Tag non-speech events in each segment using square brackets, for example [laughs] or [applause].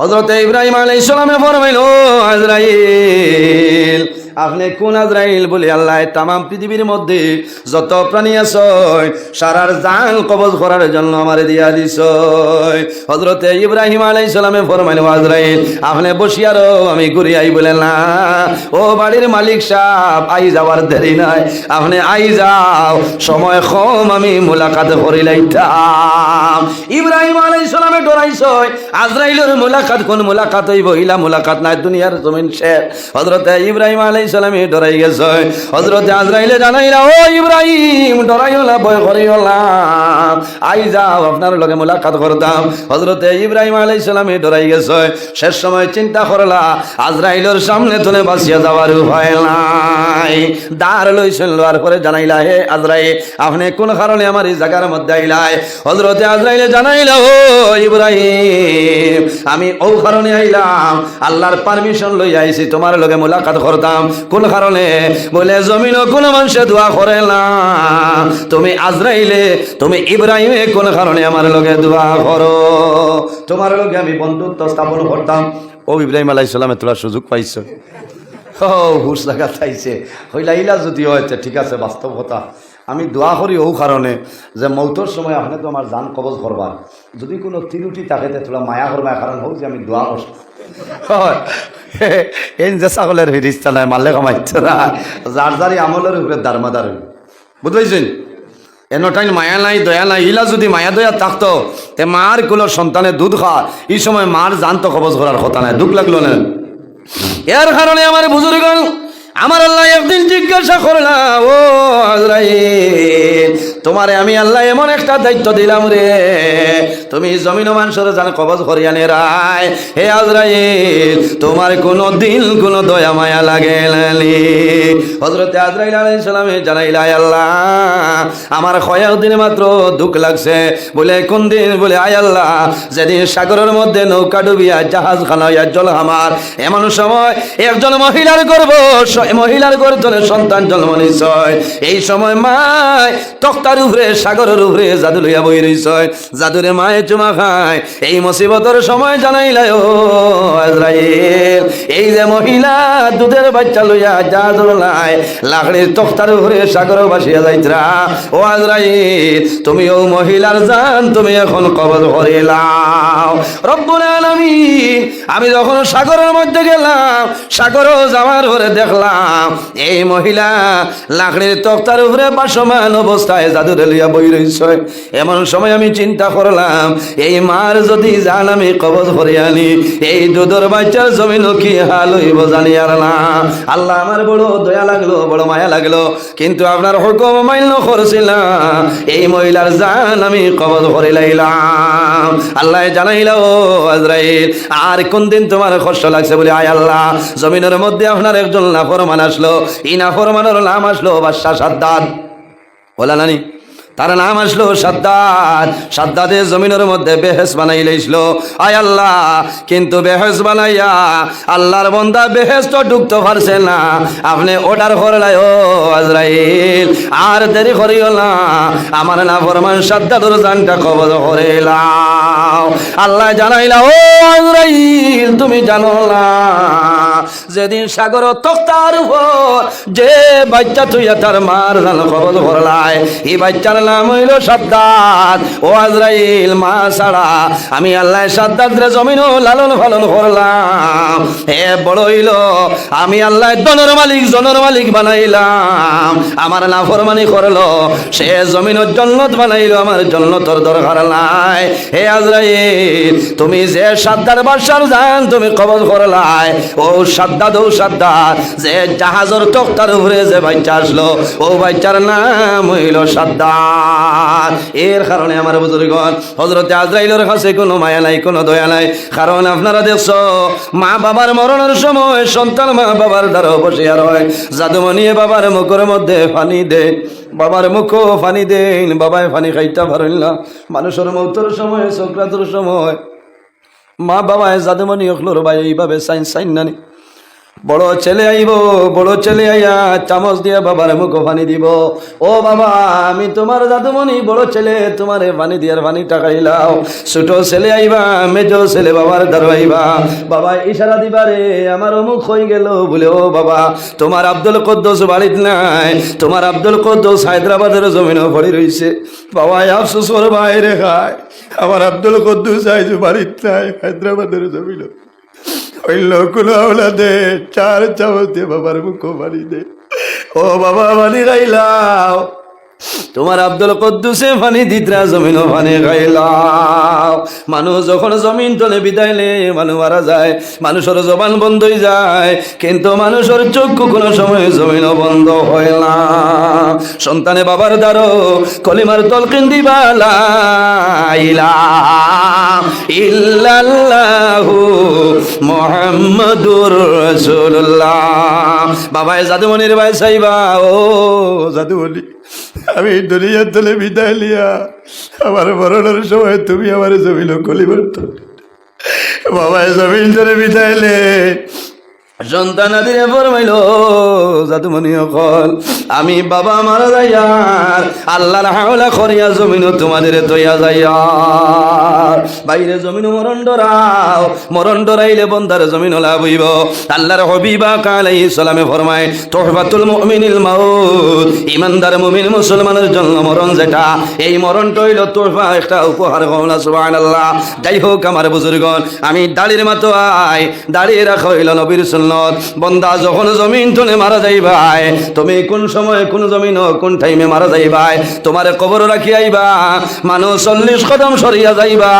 হজরত ইব্রাহিম আলাই ইসলামে ফরমাইল আজরাইল আপনি কোন আজরাইল বলে, আল্লাহ তাম পৃথিবীর মধ্যে যত প্রাণী আছে সারার জাল কবজ করার জন্য আমার দিয়া দিস হজরত ইব্রাহিম আলাই ইসলামে ফরমাইল আজরাইল, আপনি বসিয়ারও আমি ঘুরি আই বলে, না, ও বাড়ির মালিক সাহ আই যাওয়ার দেরি নাই। আপনি আই যাও, সময় কম, আমি মোলাকাত করিলাইতাম ইব্রাহিম আলাই ইসলামে ডরাইছ আজরাইলের মোলাকাত কোন মোলাকাত হইব? ইলা মোলাকাত নাই, দুনিয়ার জমিন শের হজরতে ইব্রাহিম আলাই ইসলামে ডরাই গেছে। হজরতে আজরাইলে জানাইলা, ও ইব্রাহিম ডরাইও না ভয় করিও না আই যাও, আপনার লগে মোলাকাত করতাম। হজরতে ইব্রাহিম আলাই ইসলামে ডরাই গেছে। শেষ সময় চিন্তা করলা, আজরাইলের সামনে তুলে বাঁচিয়া যাওয়ার উপায় নাই। দাঁড় লইছেন, লোয়ার করে জানাইলা, হে আজরাই আপনি কোন কারণে আমার এই জায়গার মধ্যে আইলাই? হজরতে আজরাইলে জানাইলা, ও ইব্রাহিম, আমি ও কারণে আইলাম। আল্লাহর পারমিশন লই আইছি, তোমার লগে মোলাকাত করতাম। কোন কারণে? বলে, জমিনও কোন মানুষে দোয়া করে না। তুমি আজরাইলে, তুমি ইব্রাহিমে কোন কারণে আমার লগে দোয়া করো? তোমার লগে আমি বন্ধুত্ব স্থাপন করতাম। ও ইব্রাহিম আলাহ ইসলামে তোলা সুযোগ পাইছো। ও, হুশ লাগা চাইছে হইলা ইলা যদি হয়েছে ঠিক আছে বাস্তব কথা আমি দোয়া করি ও কারণে যে মৌতর সময় আপনি তো আমার জান কবজ করবার যদি কোনো তিরুটি থাকে তে মায়া করবা কারণ হোক যে আমি দোয়া করছি [laughs] এই যে ছাগলের ফিরিস্তা নাই মারলে কমাইছে না। যার যারি আমলের উপরে দারমাদার বুঝতে এনটাইন মায়া নাই, দয়া নাই, ইলা যদি মায়া দয়া থাকতো, তে মার কুলোর সন্তানে দুধ খা এই সময় মার জান তো কবজ করার কথা নাই, দুঃখ লাগল না? এর কারণে আমার বুজুর্গ আমার আল্লাহ একদিন জিজ্ঞাসা করলাম ও আজরাইল তোমারে আমি আল্লাহ এমন একটা দায়িত্ব দিলাম রে। তুমি জমিন মানুষের জান কবজ করিয়ানে রায়। হে আজরাইল, তোমার কোনো দিন কোনো দয়া মায়া লাগে হজরতে আজরাইল আলাইহিস সালামে জানাইলা আল্লাহ, আমার কয়েক দিন মাত্র দুঃখ লাগছে। বলে, কোন দিন? বলে, আয় আল্লাহ, যেদিন সাগরের মধ্যে নৌকা ডুবিয়া জাহাজ খানা জল আমার এমন সময় একজন মহিলার গর্ব মহিলার গর্ভে সন্তান জন্ম নিশ্চয়। এই সময় মায় তক্তার উপরে, সাগরের উপরে জাদু লইয়া বই রইছয় জাদুরে মায়ে চুমা খায়। এই মুসিবতর সময় জানাইলাই ও আজরাইল, এই যে মহিলা দুধের বাচ্চা লইয়া যা ধরলাই লাকড়ির তক্তার উপরে সাগর বাসিয়া যাইতরা। ও আজরাইল, তুমি ও মহিলার জান তুমি এখন কবজ করিলাম রব্বুল আলামিন, আমি যখন সাগরের মধ্যে গেলাম, সাগরও যাওয়ার পরে দেখলাম, এই মহিলা লাকড়ির তক্তার উপরে বাসমান অবস্থায় লইয়া বই এমন সময় আমি চিন্তা করলাম, এই মার যদি জান আমি কবজ করে আনি, এই দুধর বাচ্চার হাল হইব জানি আর না। আল্লাহ আমার বড় দয়া লাগল, বড় মায়া লাগল, কিন্তু আপনার হুকুম মাইল করছিলাম, এই মহিলার জান আমি কবজ করে লাইলাম। আল্লাহ জানাইল আজরাইল, আর কোন দিন তোমার কষ্ট লাগছে বলে? আয় আল্লাহ, জমিনের মধ্যে আপনার একজন নাফরমান আসলো। এই নাফরমানের নাম আসলো বাদশাহ বলা নানি তার নাম আসলো সাদ্দাদ সাদ্দাদের জমিনের মধ্যে বেহেস বানাই লইছিল আয় আল্লাহ, কিন্তু বেহেস বানাইয়া আল্লাহর বন্দা বেহেস তো ঢুকতে পারছে না। আপনি অর্ডার করলাই ও আজরাইল। আর দেরি করিও না। আমার না ফরমান সাদ্দাদুর জানটা কবজ করিলাম আল্লাহ জানাইলা, ও আজরাইল, তুমি জানো না। যেদিন সাগর তক্তার উপর যে বাচ্চা তুই তার মার জান কবজ করলাই এই বাচ্চার নাম হইল সাদ্দাত। ও আজরাইল, মা ছাড়া আমি আল্লাহ সাদ্দাত রে জমিন লালন পালন করলাম। হে বড় হইল, আমি আল্লাহ দনের মালিক, জনের মালিক বানাইলাম। আমার নাফরমানি করল, সে জমিনের জন্নত বানাইলো, আমার জন্নতর দরকার নাই। হে আজরাইল, তুমি যে সাদ্দার বাসার জান তুমি কবজ করলাই ও সাদ্দাদ ও সাদ্দাদ যে জাহাজের তক্তার উপরে যে বাচ্চা আসলো, ও বাচ্চার নাম হইল সাদ্দাদ এর কারণে আমার বুজুর্গণ হজরতে আজরাইলের কাছে কোনো মায়া নাই, কোনো দয়া নাই। কারণ আপনারা দেখছ, মা বাবার মরণের সময় সন্তান মা বাবার দ্বারা বসিয়া রয় জাদুমণিয়ে বাবার মুখের মধ্যে পানি দেন বাবার মুখও পানি দেন বাবায় পানি খাইতে পারেন না। মানুষের মৌতর সময়, সংক্রান্তর সময় মা বাবায় জাদুমণি অখলোর ভাই, এইভাবে সাইন সাইন নানি বড় ছেলে আইব, বড় ছেলে আইয়া চামচ দিয়ে বাবার মুখ পানি দিব। ও বাবা, আমি তোমার দাদুমণি বড় ছেলে, তোমার পানি দিয়ার পানি টাকাইলাও ছোট ছেলে আইবা, মেজ ছেলে বাবার আইবা। বাবা, ইশারা দিবারে আমার অমুক হয়ে গেল বলে, ও বাবা, তোমার আব্দুল কদ্দোস বাড়িত নাই। তোমার আব্দুল কদ্দোস হায়দ্রাবাদের জমিনও পড়ে রইছে। বাবা আফসোস ওর বাইরে খায়। আমার আব্দুল কদ্দুস আইজ বাড়িত নাই, হায়দ্রাবাদের জমিনও ওই লোকুল দে চার চামচ দিয়ে বাবার মুখ বাড়ি দে। ও বাবা বাড়ি খাইলাও তোমার আব্দুল কদ্দুসে পানি দিতরা জমিনও পানি খাইলাও মানুষ যখন জমিন তলে বিদাইলে মানুষ মারা যায়, মানুষের জবান বন্ধ হয়ে যায়। কিন্তু মানুষের চক্ষু কোনো সময় জমিনও বন্ধ হয় না। সন্তানে বাবার দ্বারো কলিমার তলকিন দিবালা ইল্লাল্লাহু মোহাম্মদুর রাসূলুল্লাহ। বাবাই জাদুমণির ভাই সাইবা, ও জাদুমণি। আমি দুনিয়ার তলে বিদায় লিয়া আমার মরণের সময় তুমি আমার জমিল কলিবর্তন বাবা জমিন তলে বিদায় লে সন্তান আদিরে ফরমাইল, জাদুমণি অকল, আমি বাবা মারা যাইয়ার আল্লাহর হাওলা করিয়া জমিন তোমাদের তৈয়া যাইয়ার বাইরে জমিন মরণ ডরাও, মরণ ডরাইলে বন্দার জমিন লাভ হইব। আল্লাহর হবিবা কালাই সালামে ফরমায় তোহবাতুল মুমিনিল মাউত ইমানদার মুমিন মুসলমানের জন্য মরণ যেটা, এই মরণটা হইল তোহফা, একটা উপহার কমলা সুবহানাল্লাহ। যাই হোক আমার বুজুর্গন আমি দাড়ির মাতো আয় দাঁড়িয়ে রাখা হইল নবীর সুন্নত। বন্দা, যখন জমিন তুলে মারা যাইবাই তুমি কোন সময় কোন জমিন কোন টাইমে মারা যাইবাই তোমার কবর রাখি আইবা, মানুষ চল্লিশ কদম সরিয়া যাইবা।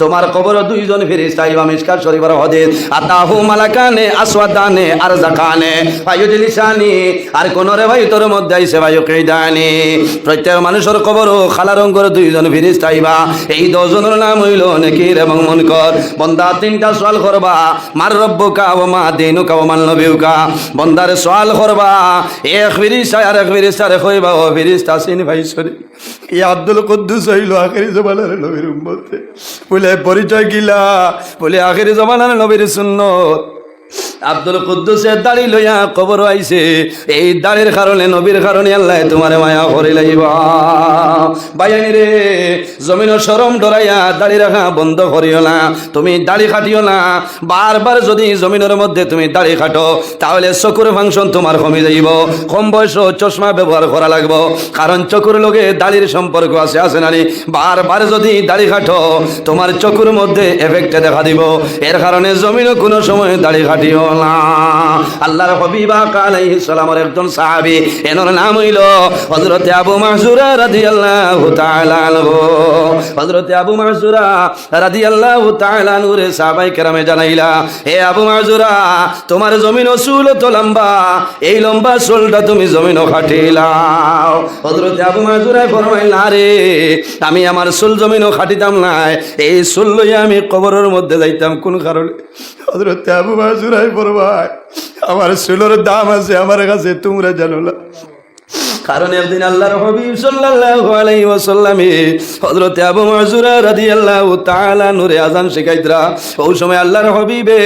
তোমার কবর দুইজন ফিরিস আইবা মিসকার শরীফের হদিস, আতাহু মালাকানে, আসওয়াদানে আর জাকানে ভাইয়ুজিলিসানি আর কোন রে ভাই তোর মধ্যে আইছে ভাই কেদানি প্রত্যেক মানুষের কবর খালা রঙের দুইজন ফিরিস আইবা। এই দশজনের নাম হইল নেকির এবং মনকর। বন্দা, তিনটা সওয়াল করবা, মার রব্বুকা ও দিনুকা ও মান নবীকা বন্দার সওয়াল করবা। এক ফিরিস্তা আর এক ফিরিস্তা রে কইবা, ও ফিরিস্তা সিন ভাই, সরি। ই আব্দুল কুদ্দুস হইল আখেরি জমানার নবীর উম্মতে। বলে, পরিচয় গিলা বলে, আখেরি জমানার নবীর সুন্নত। আব্দুল কুদ্দুসের দাড়ি লইয়া কবর আইছে। এই দাড়ির কারণে, নবীর কারণে আল্লাহ তোমার মায়া করে লাইবা। বাইনি রে জমিন সরম ডরাইয়া দাড়ি রাখা বন্ধ করিও না। তুমি দাড়ি খাটিও না। বারবার যদি জমিনের মধ্যে তুমি দাড়ি খাটো তাহলে চকুর ফাংশন তোমার কমে যাইব। কম বয়স চশমা ব্যবহার করা লাগবো। কারণ চকুর লগে দাড়ির সম্পর্ক আছে আছে নানি বারবার যদি দাড়ি খাটো তোমার চকুর মধ্যে এফেক্টে দেখা দিব। এর কারণে জমিনও কোনো সময় দাড়ি খাটিও না। আল্লাহর হবিবা আলাইহিস সালামের একজন সাহাবী, এনার নাম হইল হযরত আবু রাদিয়াল্লাহু তাআলা আনহু। হযরত আবু মাহজুরা রাদিয়াল্লাহু তাআলা আনহু রে সাহাবাই কেরামে জানাইলা, হে আবু মাহজুরা তোমার জমিন চুল তো লম্বা, এই লম্বা চুলটা তুমি জমিন খাটিলাও। হযরত আবু মাহজুরা ফরমাইলা রে, আমি আমার চুল জমিনও খাটিতাম নাই, এই চুল লইয়া আমি কবরের মধ্যে যাইতাম, কোন কারণে? হজরত আবু মাজুরাই পড়বাই আমার চুলোর দাম আছে আমার কাছে তোমরা জানো না। কারণ একদিন আল্লাহর হবিব সাল্লাল্লাহু আলাইহি ওয়াসাল্লামে হযরত আবু মাজুরা রাদিয়াল্লাহু তাআলা নূরে আযান শিখাইতরা ওই সময় আল্লাহর হবিবে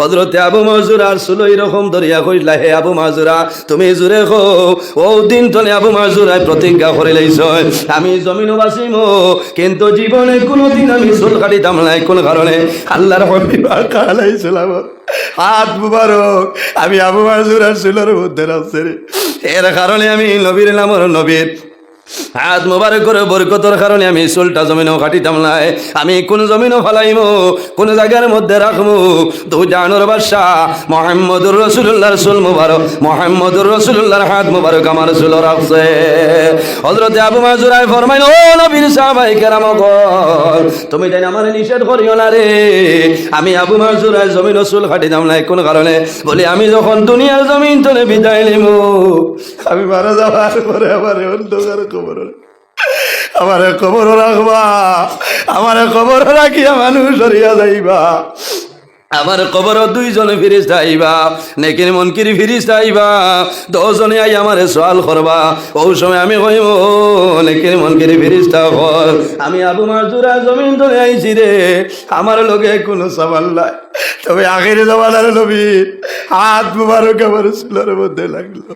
হযরত আবু মাজুরার সুলো এরকম দরিয়া কইলা, হে আবু মাজুরা তুমি জুরে খো ও দিন তলে আবু মাজুরাই প্রতিজ্ঞা করে লাইছ। আমি জমিন বাসিম কিন্তু জীবনে কোনোদিন আমি চুল কাটিতাম নাই কোন কারণে আল্লাহর হবিব আলাইহিস হাত মুবারক। আমি আবু মাজুরার সুলার মধ্যে রাখছে এর কারণে আমি নবীর নামর নবীর। হাত মোবারক করে বরকতর কারণে আমি চুলটা জমিনও কাটিতাম নাই আমি কোন জমিনও ফালাইম, কোন জায়গার মধ্যে রাখব তো জানোর বাসা মোহাম্মদুর রসুল্লাহর চুল মুবারক, মোহাম্মদুর রসুল্লাহর হাত মুবারক আমার চুল রাখছে। হজরতে আবু মাজুরাই ফরমাইন ও নবীর সাহাবাই কেরাম তুমি তাই আমার নিষেধ করিও না রে। আমি আবু মাজুরাই জমিন চুল কাটিতাম নাই কোন কারণে? বলি, আমি যখন দুনিয়ার জমিন তোলে বিদায় নিব আমি মারা যাওয়ার পরে আমার অন্ধকার খবর আমার কবর রাখবা আমার কবর রাখিয়া মানুষ সরিয়া যাইবা। আমার কবর দুইজন ফিরিস আইবা, নেকির মনকির ফিরিস আইবা, দশজনে আই আমার সওয়াল করবা। ও সময় আমি কইব, নেকির মনকির ফিরিস কর। আমি আবু মাজুরা জমিন ধরে আইছি রে, আমার লগে কোনো সওয়াল নাই। তবে আগের জমানার নবীর হাত মুবারক আমার চুলের মধ্যে লাগল।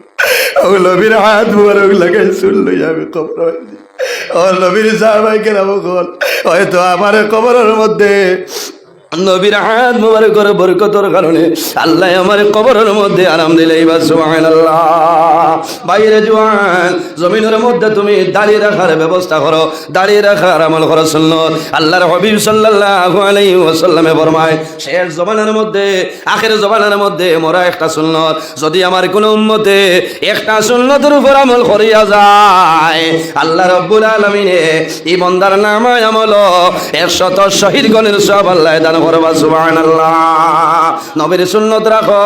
ও নবীর হাত মুবারক লাগাই চুল লই আমি কবর। ও নবীর সাহাবাই কেরাম কল হয়তো আমার কবরের মধ্যে নবীর হাত করে বরকতর কারণে আল্লাহ আমার কবরের মধ্যে আরাম দিলে এবার সুবহানাল্লাহ। বাইরে জোয়ান, জমিনের মধ্যে তুমি দাঁড়িয়ে রাখার ব্যবস্থা করো, দাঁড়িয়ে রাখার আমল করো সুন্নত। আল্লাহর হাবিব সাল্লাল্লাহু আলাইহি ওয়াসাল্লামে ফরমায় শেষ জমানার মধ্যে, আখের জমানার মধ্যে মোরা একটা সুন্নত। যদি আমার কোনো উম্মতে একটা সুন্নতের উপর আমল করিয়া যায়, আল্লাহ রব্বুল আলামিনে এই বন্দার নামায় আমল, একশত শহীদ গণের সব আল্লাহ দান করবা সুবান নবীর সুন্নত রাখো,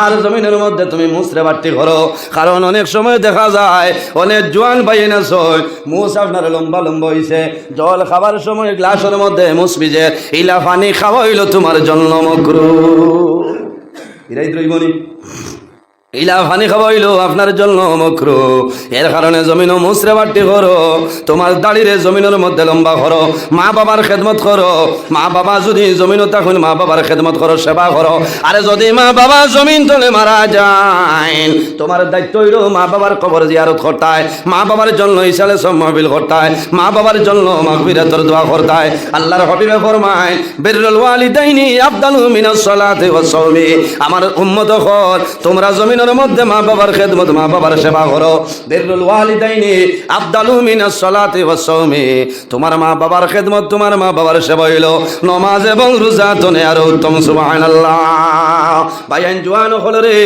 আর জমিনের মধ্যে তুমি মুসরে বাট্টি করো কারণ অনেক সময় দেখা যায়, অনেক জোয়ান পাইয়ে না সই মুস আপনার লম্বা লম্বা হইছে। জল খাবার সময় গ্লাসের মধ্যে মুস ভিজে, ইলা পানি খাওয়া তোমার জন্ম মকরু। এরাই দ্রৈবনী ইলা পানি খাওয়াইলো আপনার জন্য মক্রু। এর কারণে জমিন মুসরে বাট্টি করো তোমার দাড়িরে জমিনের মধ্যে লম্বা করো মা বাবার খেদমত করো। মা বাবা যদি জমিন তখন মা বাবার খেদমত করো, সেবা করো। আরে যদি মা বাবা জমিন তলে মারা যায় তোমার দায়িত্ব হইল মা বাবার কবর জিয়ারত করতায়। মা বাবার জন্য ইসালে সম্মাবিল করতায়। মা বাবার জন্য মাগফিরাতর দোয়া করতায়। আল্লাহর হবিবে ফরমায়, বিররুল ওয়ালিদাইনি আফদালু মিনাস সালাতি ওয়াস সাওমি। আমার উম্মত তোমরা জমিনের মধ্যে মা বাবার খেদমত, মা বাবার সেবা করো। বিররুল ওয়ালিদাইনি আফদালু মিনাস সালাতি ওয়াস সাওমি। তোমার মা বাবার খেদমত, তোমার মা বাবার সেবা হইল। নমাজ এবং রোজা তনে আরও উত্তম, সুবহানাল্লাহ। ভাইয়ান জোয়ান হল রে,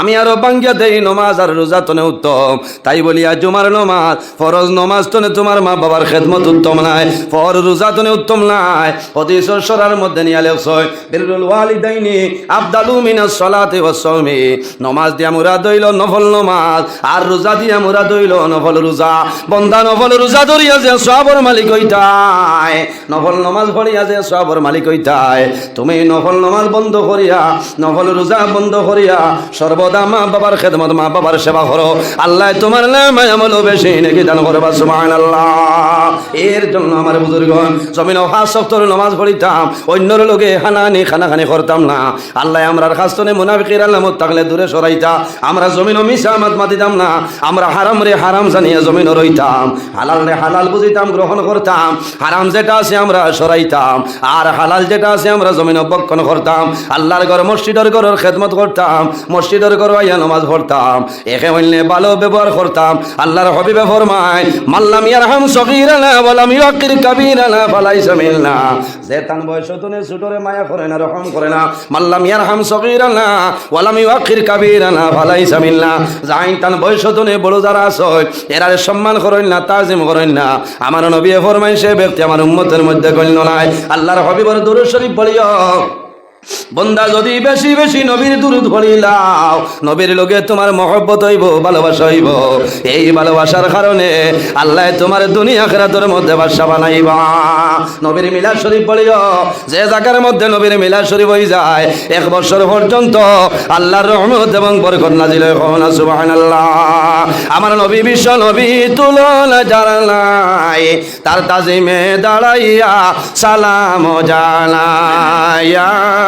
আমি আরও বাঙ্গিয়া দেই, নমাজ আর রোজা তনে উত্তম। তাই বলিয়া জুমার নমাজ, ফরজ নমাজ তনে তোমার মা বাবার খেদমত উত্তম নাই। ফর রোজা তনে উত্তম নাই। অতি সরার মধ্যে নিয়ে লেখছয় বিরুল ওয়ালিদাইনি আফদালু মিনাস সালাতি ওয়াস সাওমি। নমাজ দিয়া মুরা দইল নফল নমাজ, আর রোজা দিয়া মুরা দইল নফল রোজা। বন্দা নফল রোজা ধরিয়া যে সবর মালিক হইতায়, নফল নমাজ পড়িয়া যে সবর মালিক হইতায়। তুমি নফল নমাজ বন্ধ করিয়া, নফল রোজা বন্ধ করিয়া, সর্বদা মা বাবার খেদমত, মা বাবার সেবা করো। আল্লাহ তোমার নাম আমল বেশি নাকি দান করবা, সুবহানাল্লাহ। এর জন্য আমার বুজুর্গ জমিন হাস সপ্তর নমাজ পড়িতাম, অন্যর লোকে হানানি খানাখানি করতাম না। আল্লাহ আমরার খাস্তনে মুনাফিকের আল্লামত থাকলে দূরে সরাইতা আমরা জমিন মিশা মাত মাতিতাম না। আমরা হারাম রে হারাম জানিয়ে জমিন রইতাম। হালাল রে হালাল বুঝিতাম, গ্রহণ করতাম। হারাম যেটা আছে আমরা সরাইতাম। আর হালাল যেটা আছে আমরা জমিন বক্ষণ করতাম। আল্লাহর ঘর, মসজিদের ঘরের খেদমত করতাম। মসজিদের ঘর আইয়া নমাজ পড়তাম। একে অন্য ভালো ব্যবহার করতাম। আল্লাহর হবিবে ফরমায় মাল্লাম ইয়ারহাম সগীরানা ওয়ালাম ইউকির কাবীরানা ফালাইসা মিন্না। যে তান বয়স তুনে ছোটরে মায়া করে না, রহম করে না। মাল্লাম ইয়ারহাম সগীরানা ওয়ালাম ইউকির কাবীরানা ফালাইসা না। যাইন তান বয়স তুনে বড় যারা আস এরারে সম্মান করেন না, তাজিম করেন না। আমার নবী ফরমাইন সে ব্যক্তি আমার উন্মতের মধ্যে গণ্য নাই। আল্লাহর হবিবর দূর শরীফ বলিও বন্দা যদি বেশি বেশি নবীর দুরুদ পড়িলাও নবীর লোকে তোমার মহব্বত হইব, ভালোবাসা হইব। এই ভালোবাসার কারণে আল্লাহ তোমার দুনিয়া খেরাতর মধ্যে বাসা বানাইবা। নবীর মিলাদ শরীফ পড়িও, যে জায়গার মধ্যে নবীর মিলাদ শরীফ হয়ে যায়, এক বছর পর্যন্ত আল্লাহর রহমত এবং বরকত নাজিল হয় না, সুবহানাল্লাহ। আমার নবী বিশ্ব নবী তুলনা জানাই তার তাজিমে দাঁড়াইয়া সালাম জানাইয়া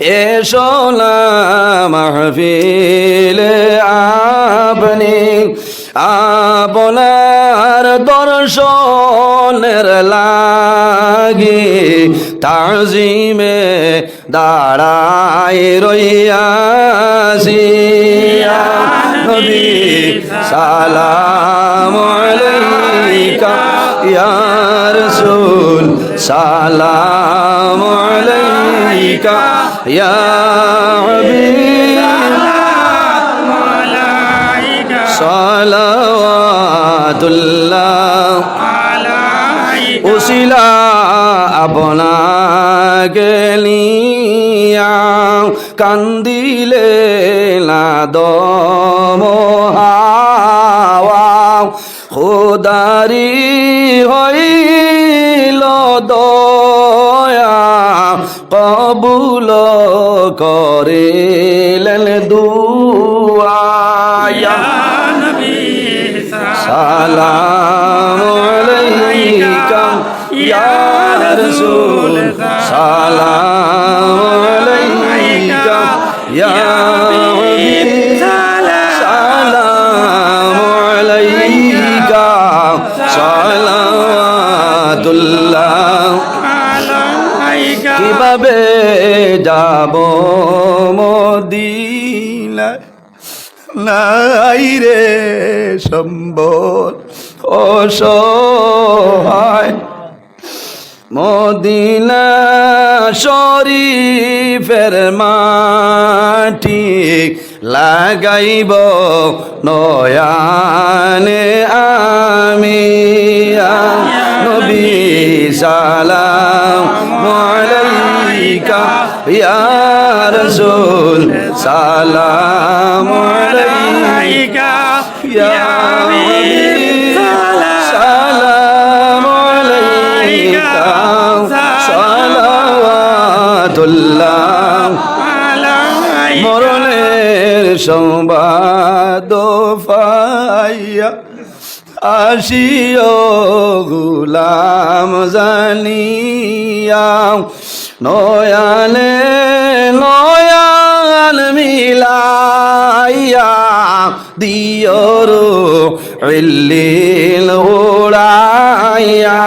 এসো না আপনি। আপনার দর্শনের লাগি তাজিমে দাঁড়াই রইয়াছি। সালাম আলাইকা ইয়া সালাম আলাইকা ইয়া হাবিব। সালাওয়াতুল্লাহ। উসিলা আপনাকে নিয়া কান্দিলে না দম হাওয়া। খোদারি হইল কবুল করিলেন দুয়া নাই রে সম্বল অসহায়। মদিনা শরীফের মাটি লাগাইব নয়ানে আমি। সালাম আলাইকা, ইয়া রাসূল সালাম। সংবাদ পাইয়া আসিও গুলাম জানিয়া নয়ালে নয়াল মিলাইয়া দিয়রু ইল্লিল উড়াইয়া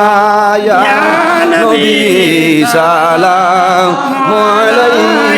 ইয়া নবী। সালাম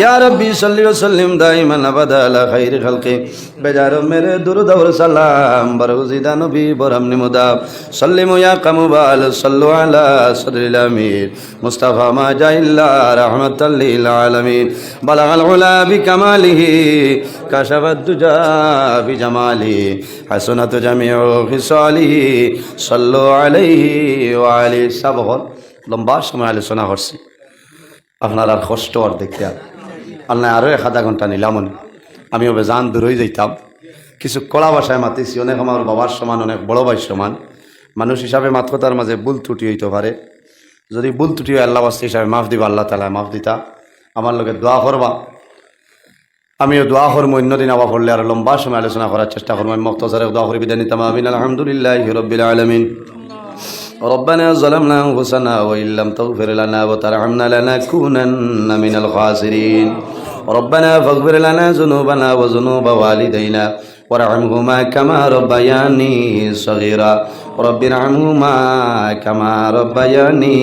ইয়া রব্বি সাল্লি ওয়া সাল্লিম দাইমান আবাদা আলা খাইরি খালকি। বেজার মেরে দুরুদ ওয়া সালাম, বরগুজিদা নবী বরম নিমুদা সাল্লিমু ইয়া কামুবাল, সাল্লু আলা সাদরিল আমির মুস্তাফা মা জাইল্লা রাহমাতাল লিল আলামিন। বালাগাল উলা বিকামালিহি কাশাফাদ দুজা বিজামালিহি হাসনাত জামিউ খিসালিহি সাল্লু আলাইহি ওয়া আলিহি লম্বা সময় আলোচনা করছি। আপনার আর কষ্ট আর দেখতে আর। আল্লাহ আরও এক আধা ঘণ্টা নিলাম আমি ওবে জান দূরই যাইতাম। কিছু কলা ভাষায় মাতিছি, অনেক আমার বাবার সমান, অনেক বড় ভাই সমান। মানুষ হিসাবে মাত্র তার মাঝে ভুল ত্রুটি হইতে পারে যদি ভুল ত্রুটি হয়, আল্লাহ বাস্তি হিসাবে মাফ দিবা, আল্লাহ তালা মাফ দিতা। আমার লোকে দোয়া করবা আমিও দোয়া করব অন্যদিন আবার পড়লে আর লম্বা সময় আলোচনা করার চেষ্টা করব আমি মক্তসারে দোয়া করি বিদায় নিতাম। আমিন, আলহামদুলিল্লাহ রবিল আলমিন। ربنا ظلمنا أنفسنا وإن لم تغفر لنا وترحمنا لنكونن من الخاسرين ربنا فاغفر لنا ذنوبنا وذنوب والدينا وارحمهما كما ربياني صغيرا رب ارحمهما كما ربياني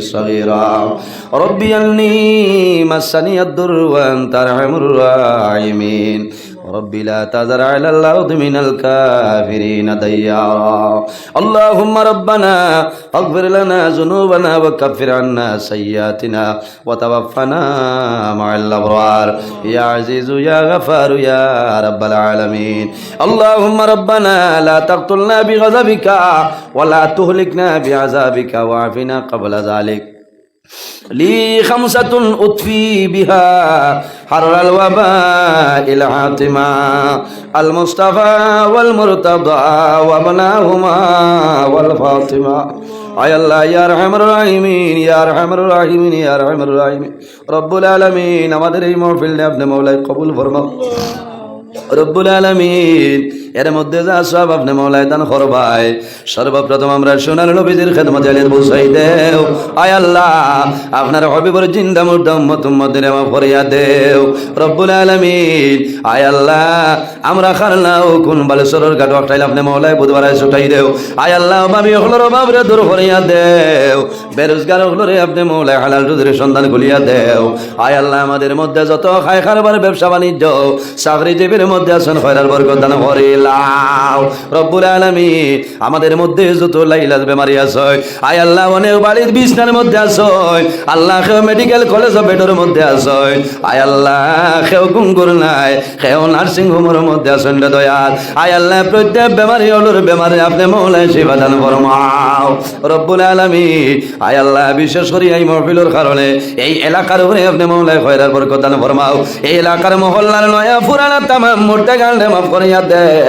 صغيرا ربي أني مسني الضر وأنت أرحم الراحمين رب لا تذر على الأرض من الكافرين ديارا. اللهم ربنا اغفر لنا ذنوبنا وكفر عنا سيئاتنا وتوفنا مع الأبرار. يا عزيز يا غفار يا رب العالمين. اللهم ربنا لا تقتلنا بغضبك ولا تهلكنا بعذابك وعافنا قبل ذلك. لي خمسة أطفي بها حر الوباء العاطمة المصطفى والمرتضى وابناهما والفاطمة আয় আল্লাহ ইয়া রহমার রাহিমিন ইয়া রহমার রাহিমিন ইয়া রহমার রাহিমিন রব্বুল আলামিন আমাদের এই মহফিলটা আপনি মৌলাই কবুল ফরমাও রব্বুল আলমিন এর মধ্যে যা সব আপনি মৌলায় দান করবাই। সর্বপ্রথম আমরা সোনার নবীদের খেদমত আলের বসাই দেও। আয় আল্লাহ, আপনার হবিবর জিন্দা মুর্দম মতুম্মদের আমা ফরিয়া দেও। রব্বুল আলমিন, আয় আল্লাহ, আমরা খারলাও কোন বালেশ্বরের ঘাট অটাইলে আপনি মৌলায় বুধবার ছুটাই দেও। আয় আল্লাহ বাবি হলোর বাবরে দূর ফরিয়া দেও। বেরোজগার হলোরে আপনি মৌলায় হালাল রুদের সন্ধান খুলিয়া দেও। আয় আল্লাহ, আমাদের মধ্যে যত খায় খারবার ব্যবসা বাণিজ্য চাকরি জীবের মধ্যে আছেন খয়রার দান করিলা। রব্বুল আলামিন, আমাদের মধ্যে যত লাইলাজ বেমারি আছে আয় আল্লাহ, অনেক বাড়ির বিছনার মধ্যে আছে আল্লাহ কেউ মেডিকেল কলেজ বেডের মধ্যে আছে আয় আল্লাহ, কেউ গুঙ্গুর নাই, কেউ নার্সিং হোমের মধ্যে আছেন দয়াল। আয় আল্লাহ, প্রত্যেক বেমারি হলোর বেমারে আপনি মৌলাই সেবাদান ফরমাও। রব্বুল আলামিন, আয় আল্লাহ, বিশেষ করে এই মহফিলের কারণে এই এলাকার উপরে আপনি মৌলাই খয়রার বরকত দান ফরমাও। এই এলাকার মহল্লার নয়া পুরানা তামাম মোটে গান্ডে মাফ করিয়া দেও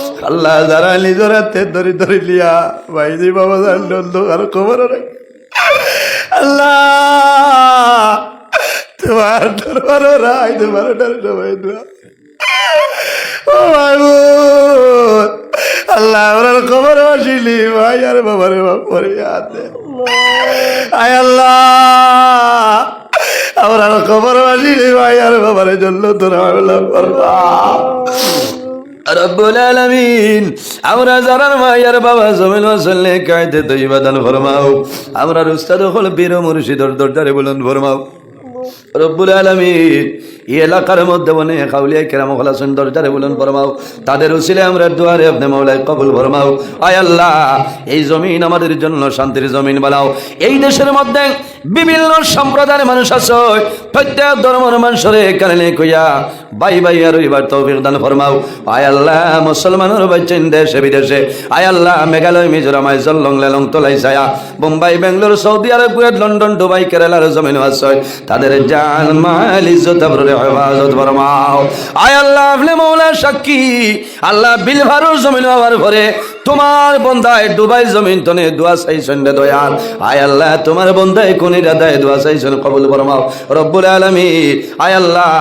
আল্লাহ যারা নিজের হাতে ধরি ধরি লিয়া, ভাইজি, বাবা জানল আর খবর রাখ আল্লাহ, তোমার দরবার রাই তোমার সবাই ও মাহবুব আল্লাহ আমার খবর আসিলি ভাই, আর বাবার বাপ করে হাতে। আয় আল্লাহ, আমার খবর আসিলি ভাই, আর বাবার জন্য তোরা করবা। রব্বুল আলামিন, আমরা যারার মায়ের বাবা জমিল চললে কায়দে তৈবাদান দান ফরমাও, আমরা উস্তাদ হল বীর মুর্শিদর দরদারে বলুন ফরমাও। রব্বুল আলামিন। এই এলাকার মধ্যে বনে খাউলিয়া কেরাম হলা সুন্দর যারে বলুন ফরমাও তাদের উসিলে আমরা দুয়ারে আপনি মাওলাই কবুল ফরমাও আয় আল্লাহ, এই জমিন আমাদের জন্য শান্তির জমিন বানাও। এই দেশের মধ্যে বিভিন্ন সম্প্রদায়ের মানুষ আছে, প্রত্যেক ধর্মের মানুষের কারণে কইয়া বাই বাই আর এবার তৌফিক দান ফরমাও। আয় আল্লাহ, মুসলমানের বাচ্চেন দেশে, বিদেশে। আয় আল্লাহ, মেঘালয়, মিজোরাম, আইজল লং লেলং তোলাই ছায়া Bombay Bangalore, Saudi Arab, Kuwait, London, Dubai, কেরালার জমিন আছে। তাদের জান, মাল, ইজ্জত আবরুরে হেফাজত ফরমাও আয় আল্লাহ, আপনি মৌলা সাক্ষী। আল্লাহ বিল ভারুর জমিন হওয়ার পরে তোমার বন্দায় ডুবাই জমিন তনে দোয়া চাইছেন রে দয়াল। আয় আল্লাহ, তোমার বন্দায় কোন ইরাদায় দোয়া চাইছেন, কবুল ফরমাও। রব্বুল আলামিন, আয় আল্লাহ,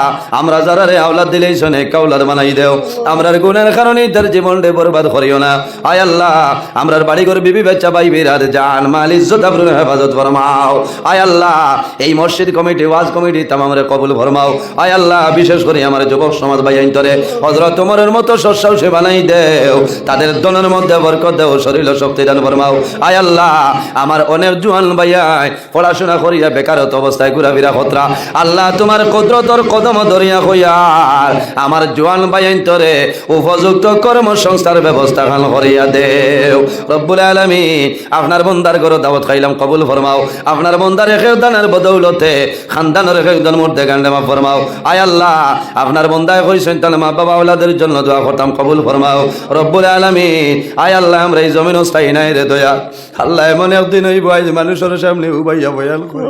আমরা যারা রে আওলাদ দিলেই শোনে কাউলাদ বানাই দেও। আমরার গুণের কারণে তার জীবন রে বরবাদ করিও না। আয় আল্লাহ, আমরার বাড়ি ঘর বিবি বাচ্চা ভাই বিরাট জান মাল ইজ্জত আবরুর হেফাজত ফরমাও। আয় আল্লাহ, এই মসজিদ কমিটি, ওয়াজ কমিটি তামাম রে কবুল ফরমাও। আয় আল্লাহ, বিশেষ করে আমার যুবক সমাজ ভাই আইন্তরে হজরত তোমার মতো শস্যাও সে বানাই দেও। তাদের দনের মধ্যে বরকত দেও, শরীর শক্তি দান ফরমাও। আয় আল্লাহ, আমার অনেক জুয়ান ভাইয়াই পড়াশোনা করিয়া বেকারত অবস্থায় ঘুরাফিরা খতরা। আল্লাহ, তোমার কদরতর কদম ধরিয়া হইয়ার আমার জোয়ান ভাইয়াই তরে উপযুক্ত কর্মসংস্থার ব্যবস্থা খান করিয়া দেও। রব্বুল আলামিন, আপনার বন্দার ঘর দাওয়াত খাইলাম, কবুল ফরমাও। আপনার বন্দার একেও দানের বদৌলতে খানদানের একেও দান মধ্যে গান্ডামা ফরমাও। আয় আল্লাহ, আপনার বন্দায় কইছেন তাহলে মা বাবা ওলাদের জন্য দোয়া করতাম, কবুল ফরমাও। রব্বুল আলামিন আয় আল্লাহ, আমরা এই জমিন স্থায়ী নাই রে দয়া। আল্লাহ, এমন একদিন হইব, আজ মানুষের সামনে উবাইয়া বয়াল করে।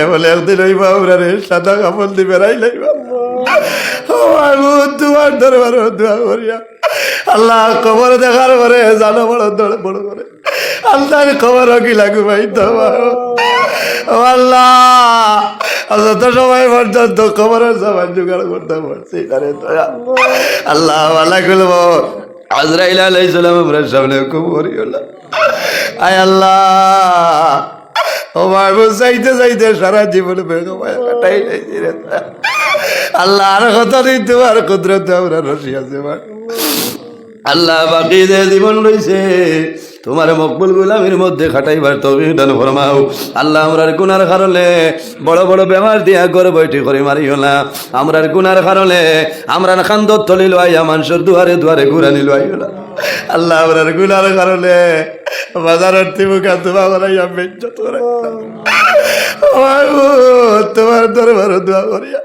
এ বলে একদিন হইব, আমরা রে সাদা কাপড় দি বেড়াই লাইবা মাহবুব তোমার দরবার দোয়া করিয়া। আল্লাহ খবর দেখার পরে জানো বড় দৌড় বড় করে। আল্লাহর খবর কি লাগু ভাই তো আল্লাহ যত সময় পর্যন্ত খবরের সবাই জোগাড় করতে পারছি আল্লাহ আল্লাহ খুলবো আজরাইল আলাইসালাম সালাম আমরা সামনে করিওলা আয় আল্লাহ। ও মাহবুব চাইতে চাইতে সারা জীবন আল্লাহ আর কথা নেই তোমার কুদরত আমরা রসি আল্লাহ বাকি যে জীবন রইছে তোমার মকবুল গুলামের মধ্যে খাটাইবার তবে দান ফরমাও। আল্লাহ আমরার গুনার কারণে বড় বড় বেমার দিয়া করে বৈঠি করে মারিও না। আমরার গুনার কারণে আমরার খান্দর তলি লইয়া মানুষের দুয়ারে দুয়ারে ঘুরানি লইও না। আল্লাহ আমরার গুনার কারণে বাজারের তিমুখা তোমার করাইয়া বেজ্জত করে তোমার দরবার দোয়া করিয়া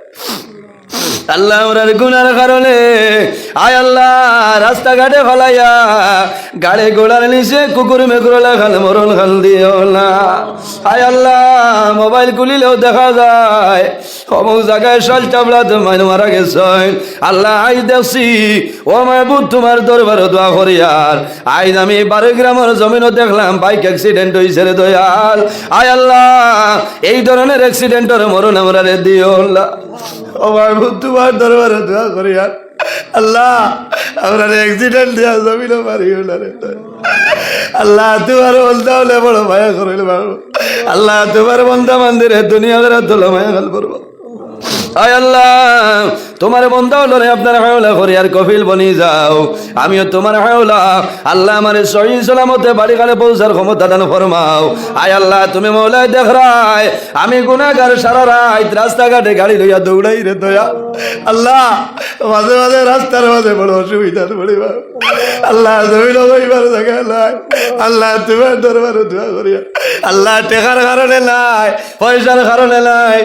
আল্লাহ আমরার গুনার কারণে, আয় আল্লাহ, রাস্তাঘাটে ফলাইয়া গাড়ি গোড়ার নিচে কুকুর মেকুর খাল মরণ খাল দিও না। আয় আল্লাহ, মোবাইল খুলিলেও দেখা যায়, অমুক জায়গায় সল চাবলা তোমার মারা গেছে। আল্লাহ, আই দেখছি ও মাহবুব, তোমার দরবার দোয়া করিয়ার আইজ আমি বারো গ্রামের জমিনও দেখলাম, বাইক অ্যাক্সিডেন্ট হয়েছে রে দয়াল। আয় আল্লাহ, এই ধরনের অ্যাক্সিডেন্টের মরণ আমরা রে দিও আল্লাহ ও মাহবুব তোমার দরবারে দোয়া করিয়া আল্লাহ, আমরা অ্যাক্সিডেন্ট দিয়া জমিল পারি আল্লাহ, তোমার বলতে হলে বড় মায়া করিল আল্লাহ, তোমার বন্ধা মন্দিরে দুনিয়া তোলা মায়া গাল করব আয় আল্লাহ, তোমার বন্ধা হলো আপনার হাওলা করে আর কফিল বনি যাও। আমিও তোমার হাওলা, আল্লাহ আমার সহি সালামতে বাড়ি কালে পৌঁছার ক্ষমতা দান ফরমাও। আয় আল্লাহ, তুমি মৌলায় দেখ আমি গুনাগার সারা রাত রাস্তাঘাটে গাড়ি লইয়া দৌড়াই রে দয়া। আল্লাহ, মাঝে মাঝে রাস্তার মাঝে বড় অসুবিধা পড়িব আল্লাহ জমিন হইবার জায়গা নাই। আল্লাহ, তোমার দরবারে দোয়া করিয়া। আল্লাহ, টেকার কারণে নাই, পয়সার কারণে নাই।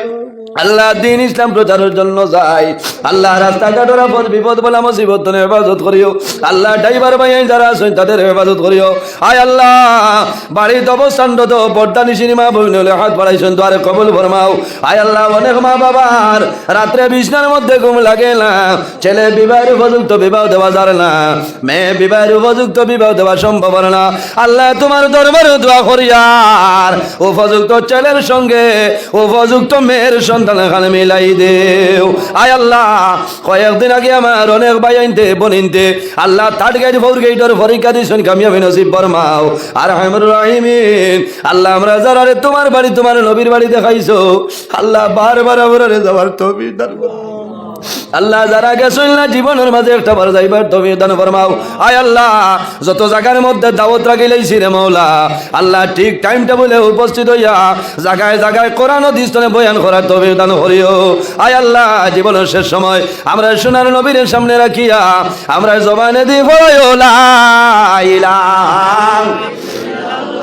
আল্লাহ দিন ইসলাম প্রচারের জন্য যাই আল্লাহ রাস্তাঘাটের পথ, বিপদ বলা মুসিবত তুমি হেফাজত করিও। আল্লাহ ড্রাইভার ভাই যারা আছেন, তাদের হেফাজত করিও। আয় আল্লাহ, বাড়িতে অবস্থানরত পর্দা নিশিনিমা বইন হলে হাত বাড়াইছেন দ্বারে কবল ফরমাও। আয় আল্লাহ, অনেক মা বাবার রাত্রে বিছনার মধ্যে ঘুম লাগে না। ছেলে বিবাহের উপযুক্ত বিবাহ দেওয়া যাবে না। মেয়ে বিবাহের উপযুক্ত বিবাহ দেওয়া সম্ভব না। আল্লাহ তোমার দরবারে দোয়া করিয়ার উপযুক্ত ছেলের সঙ্গে, উপযুক্ত মেয়ের মিলাই আয় আল্লাহ, কয়েকদিন আগে আমার অনেক ভাই আনতে বনিনতে আল্লাহ থার্ড গেট ফোর গেটের পরীক্ষা দিয়েছেন কামিয়াবি নসিব বর্মাও আর হেমর রাহিমিন, আল্লাহ আমরা যারা তোমার বাড়ি, তোমার নবীর বাড়ি দেখাইছো, আল্লাহ বারবার আমরা যাওয়ার তবি আল্লাহ যারা গেছেন না, জীবনের মাঝে একটা বার যাইবার তুমি দান ফরমাও। আয় আল্লাহ, যত জায়গার মধ্যে দাওয়াত রাখিলেইছি রে মৌলা আল্লাহ ঠিক টাইমটা বলে উপস্থিত হইয়া জায়গায় জায়গায় কোরআন দিস্তনে বয়ান করার তবে দান করিও। আয় আল্লাহ, জীবনের শেষ সময় আমরা সোনার নবীর সামনে রাখিয়া, আমরা জবানে দি বড়